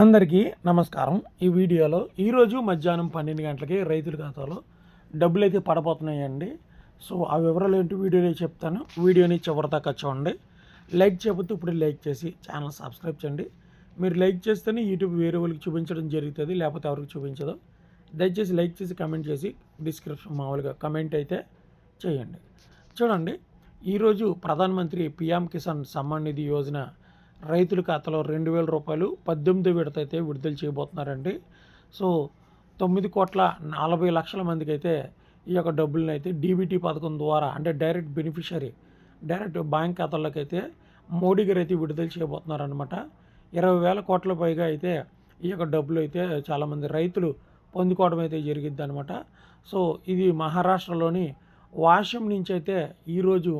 అందరికీ నమస్కారం. ఈ వీడియోలో ఈరోజు మధ్యాహ్నం పన్నెండు గంటలకి రైతుల ఖాతాలో డబ్బులు అయితే పడబోతున్నాయండి. సో ఆ వివరాలు ఏంటి వీడియోలో చెప్తాను. వీడియోని చివరిదాకా చూడండి. లైక్ చేయబోతే ఇప్పుడు లైక్ చేసి ఛానల్ సబ్స్క్రైబ్ చేయండి. మీరు లైక్ చేస్తేనే యూట్యూబ్ వేరే వాళ్ళకి చూపించడం జరుగుతుంది లేకపోతే ఎవరికి చూపించదు. దయచేసి లైక్ చేసి కమెంట్ చేసి డిస్క్రిప్షన్ మామూలుగా కమెంట్ అయితే చేయండి. చూడండి ఈరోజు ప్రధానమంత్రి పిఎం కిసాన్ సమ్మాన్ నిధి యోజన రైతుల ఖాతాలో రెండు వేల రూపాయలు పద్దెనిమిది విడత అయితే విడుదల చేయబోతున్నారండి. సో తొమ్మిది కోట్ల నలభై లక్షల మందికి అయితే ఈ యొక్క డబ్బులను అయితే డీబీటీ పథకం ద్వారా అంటే డైరెక్ట్ బెనిఫిషరీ డైరెక్ట్ బ్యాంక్ ఖాతాల్లోకి అయితే మోడీ గారు అయితే విడుదల చేయబోతున్నారనమాట ఇరవై వేల కోట్ల పైగా అయితే ఈ యొక్క డబ్బులు అయితే చాలామంది రైతులు పొందుకోవడం అయితే జరిగిద్ది అనమాట సో ఇది మహారాష్ట్రలోని వాషం నుంచి అయితే ఈరోజు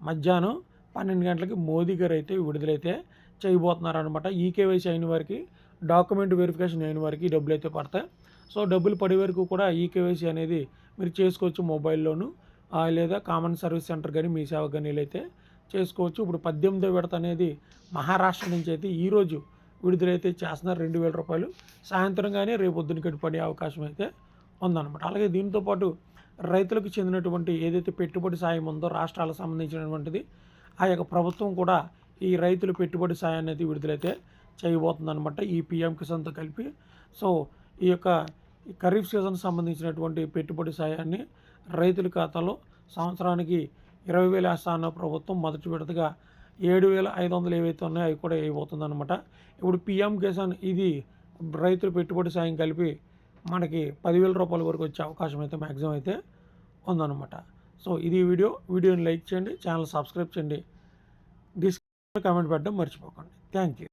మధ్యాహ్నం పన్నెండు గంటలకి మోదీ గారు అయితే విడుదలైతే చేయబోతున్నారు అనమాట ఈకేవైసీ అయిన వారికి డాక్యుమెంట్ వెరిఫికేషన్ అయిన వారికి డబ్బులు అయితే పడతాయి. సో డబ్బులు పడే వరకు కూడా ఈకేవైసీ అనేది మీరు చేసుకోవచ్చు మొబైల్లోను లేదా కామన్ సర్వీస్ సెంటర్ కానీ మీ సేవ కానీ అయితే చేసుకోవచ్చు. ఇప్పుడు పద్దెనిమిదో విడత అనేది మహారాష్ట్ర నుంచి అయితే ఈరోజు విడుదలైతే చేస్తున్నారు రెండు వేల రూపాయలు. సాయంత్రం కానీ రేపు పొద్దున పడే అవకాశం అయితే ఉందన్నమాట. అలాగే దీంతో పాటు రైతులకు చెందినటువంటి ఏదైతే పెట్టుబడి సాయం ఉందో రాష్ట్రాలకు సంబంధించినటువంటిది ఆ యొక్క ప్రభుత్వం కూడా ఈ రైతుల పెట్టుబడి సాయాన్ని అయితే విడుదలైతే చేయబోతుందనమాట ఈ పిఎం కిసాన్తో కలిపి. సో ఈ యొక్క ఈ ఖరీఫ్ సీజన్ సంబంధించినటువంటి పెట్టుబడి సాయాన్ని రైతుల ఖాతాలో సంవత్సరానికి ఇరవై వేల వేస్తాన్న ప్రభుత్వం మొదటి విడతగా ఏడు వేల ఐదు వందలు ఏవైతే ఉన్నాయో అవి కూడా వేయబోతుందన్నమాట. ఇప్పుడు పిఎం కిసాన్ ఇది రైతుల పెట్టుబడి సాయం కలిపి మనకి పదివేల రూపాయల వరకు వచ్చే అవకాశం అయితే మ్యాక్సిమం అయితే ఉందన్నమాట. సో ఇది వీడియో. వీడియోని లైక్ చేయండి ఛానల్ సబ్స్క్రైబ్ చేయండి. డిస్ కామెంట్ పెట్టడం మర్చిపోకండి. Thank you